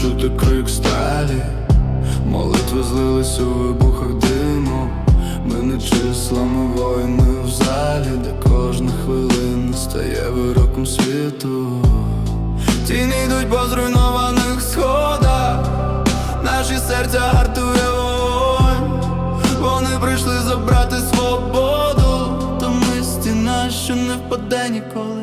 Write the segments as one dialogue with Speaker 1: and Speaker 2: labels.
Speaker 1: чути крик сталі, молитви злились у вибухах диму, ми не числами воїни в залі, де кожна хвилина стає вироком світу. Тіні йдуть по зруйнованих сходах, наші серця гартує вогонь. Вони прийшли забрати свободу, то ми стіна, що не впаде ніколи.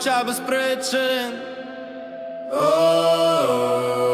Speaker 1: Мовчав без причин. Я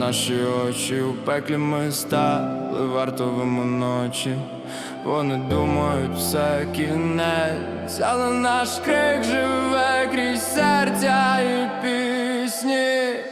Speaker 1: наші очі у пеклі ми стали вартовими ночі. Вони думають, все кінець, але наш крик живе крізь серця і пісні.